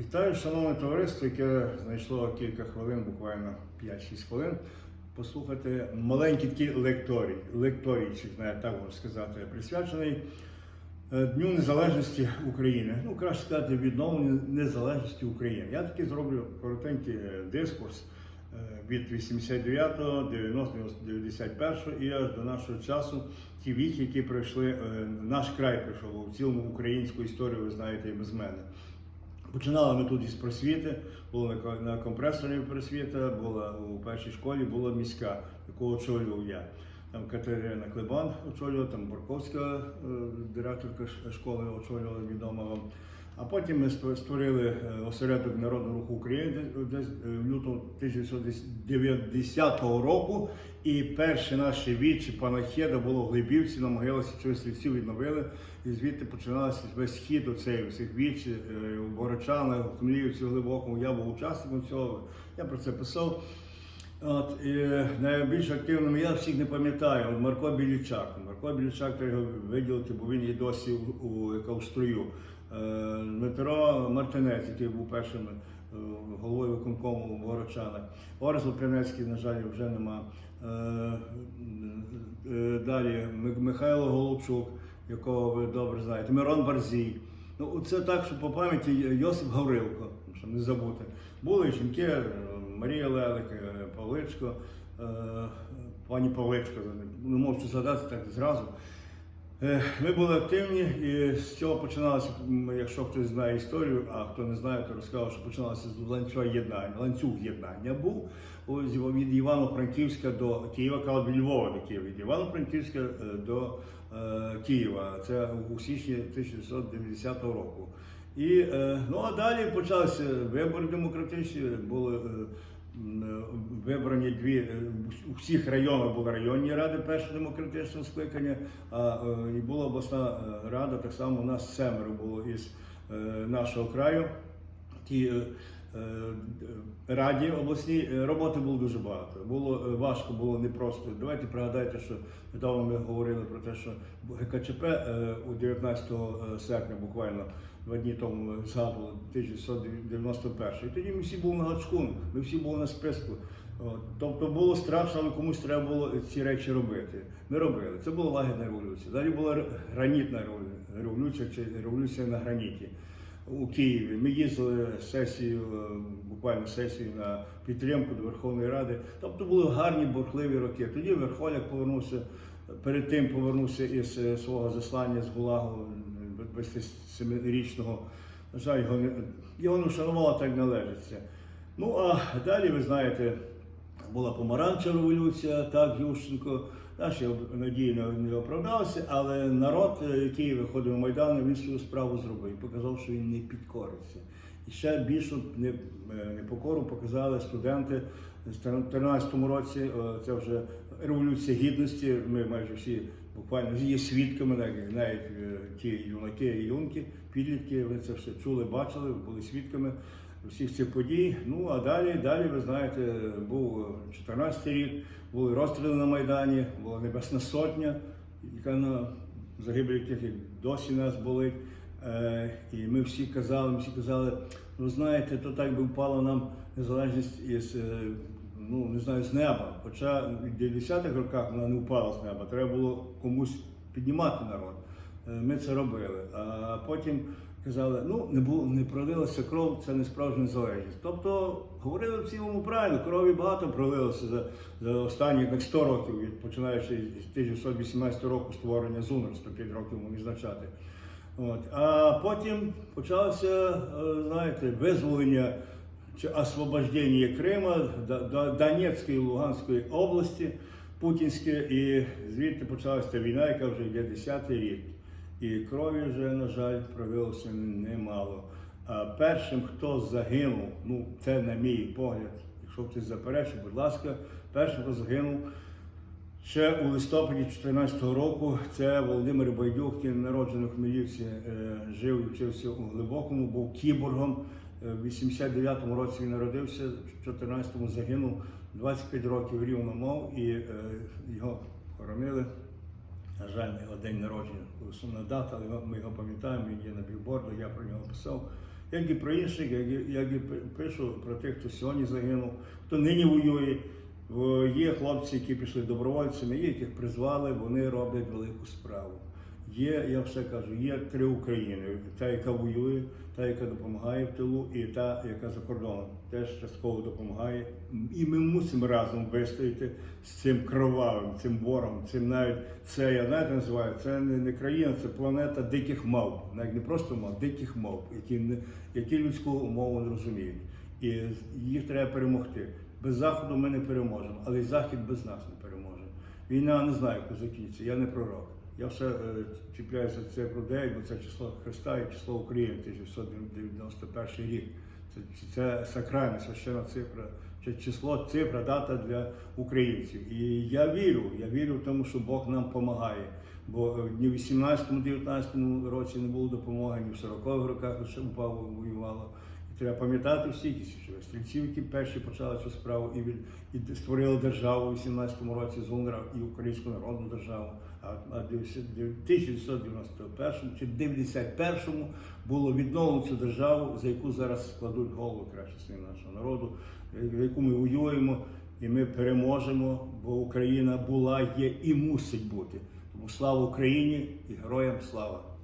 Вітаю, шановне товариство, яке знайшло кілька хвилин, буквально 5-6 хвилин. Послухати маленький такий лекторій, лекторійчик, навіть так можна сказати, присвячений е, Дню Незалежності України. Ну, краще сказати, відновленню незалежності України. Я таки зроблю коротенький е, дискурс е, від 89-го, 90-го, 91-го і аж до нашого часу. Ті віхи, які пройшли, наш край пройшов у цілому українську історію, ви знаєте, і без мене. Починали ми тут із просвіти, було на ко- на компресорі просвіта, була у першій школі, була міська, яку очолював я. Там Катерина Клебан очолювала, там Борковська е, директорка школи очолювала відома вам. А потім ми створили е, осередок Народного руху України десь е, в лютому 1990 року. І перше наше вічі панахіда було в Глибівці, на могилах січових відновили. І звідти починалося весь хід оцей всіх віч е, у Борочанах, у Хмелівці, в Глибокому. Я був учасником цього, я про це писав. От, і найбільш активним я всіх не пам'ятаю. Марко Білічак. Білічак треба його виділити, бо він є досі у, у, в строю. Е, Дмитро Мартинець, який був першим е, головою виконкому в Горочанах. Орес Лапринецький, на жаль, вже нема. Е, Далі Михайло Голубчук, якого ви добре знаєте, Мирон Барзій. Ну, це так, що по пам'яті Йосип Гаврилко, щоб не забути. Були жінки, Марія Лелик, Павличко, пані Павличко, не можу згадати так зразу. Е, Ми були активні і з цього починалося, якщо хтось знає історію, а хто не знає, то розкажу, що починалося з ланцюга єднання. Ланцюг єднання був від Івано-Франківська до Києва, кажуть, від Львова до Києва, від Івано-Франківська е, до е, Києва. Це у січні 1990 року. І, ну а далі почалися вибори демократичні, були вибрані дві е, у всіх районах були районні ради першого демократичного скликання, а е, і була обласна е, рада. Так само у нас семеро було із е, нашого краю. Ті е, е, раді обласній е, роботи було дуже багато. Було е, важко, було непросто. Давайте пригадайте, що недавно ми говорили про те, що ГКЧП е, у 19 серпня, буквально два дні тому згадували 1991. І тоді ми всі були на гачку, ми всі були на списку. Тобто було страшно, але комусь треба було ці речі робити. Ми робили. Це була лагідна революція. Далі була гранітна револю- революція чи революція на граніті у Києві. Ми їздили сесію, е, буквально сесію на підтримку до Верховної Ради. Тобто були гарні бурхливі роки. Тоді Верхоляк повернувся, перед тим повернувся із е, свого заслання з Гулагу е, 27-річного. На жаль, його не, його не вшанувало так належиться. Ну а далі, ви знаєте, була помаранчева революція, так, Ющенко. Наші об- надії не, оправдалися, але народ, який виходив на Майдан, він свою справу зробив і показав, що він не підкориться. І ще більшу е, непокору показали студенти в 2013 році. Це вже революція гідності. Ми майже всі буквально є свідками, навіть, е, ті юнаки і юнки, підлітки. Ви це все чули, бачили, були свідками всіх цих подій. Ну а далі, далі, ви знаєте, був 14 рік, були розстріли на Майдані, була Небесна Сотня, яка на загибель яких досі нас болить. Е, і ми всі казали, ми всі казали, ну знаєте, то так би впала нам незалежність із. е, Ну, не знаю, з неба. Хоча в 90-х роках вона не впала з неба. Треба було комусь піднімати народ. Е, Ми це робили. А потім казали, ну не було, не пролилася кров, це не справжня незалежність. Тобто говорили в цілому правильно, крові багато пролилося за, за останні як 100 років, від- починаючи з 1918 року створення ЗУНР, 105 років відзначати. От. А потім почалося, е, знаєте, визволення чи освобождення Крима, Донецької і Луганської області путінське, і звідти почалася війна, яка вже йде 10-й рік. І крові вже, на жаль, пролилося немало. А першим, хто загинув, ну це на мій погляд, якщо хтось заперечить, будь ласка, першим, хто загинув ще у листопаді 2014 року, це Володимир Байдюк, народжений в Хмельівці, е, жив і вчився у глибокому, був кіборгом. Е, В 89-му році він народився, в 14-му загинув, 25 років рівно мав, і е, його хоронили. На жаль, його день народження, сумна дата, але ми його пам'ятаємо, він є на білборду, я про нього писав. Як і про інших, як і, як і пишу про тих, хто сьогодні загинув, хто нині воює. Є хлопці, які пішли добровольцями, є, яких призвали, вони роблять велику справу. Є, я все кажу, є три України: та, яка воює, та, яка допомагає в тилу, і та, яка за кордоном теж частково допомагає. І ми мусимо разом вистояти з цим кровавим, цим ворогом, цим навіть це я знаєте називаю, це не, не країна, це планета диких мавп. Навіть не просто мав, диких мавп, які, не, які людську мову не розуміють. І їх треба перемогти. Без заходу ми не переможемо, але й захід без нас не переможе. Війна не знаю, як закінчиться. Я не пророк. Я все е, чіпляюся за цифру 9, бо це число Христа і число України 1991 рік. Це, це сакральна священна цифра, це число, цифра, дата для українців. І я вірю, я вірю в тому, що Бог нам допомагає. Бо е, ні в 18-19 році не було допомоги, ні в 40-х роках лише упав воювало. Треба пам'ятати всіх січових стрільців, які перші почали цю справу і, від, і створили державу у 18-му році з УНРА і Українську народну державу. А в 1991 чи 91-му було відновлено цю державу, за яку зараз складуть голову краще сини нашого народу, за яку ми воюємо, і ми переможемо, бо Україна була, є і мусить бути. Тому слава Україні і героям слава!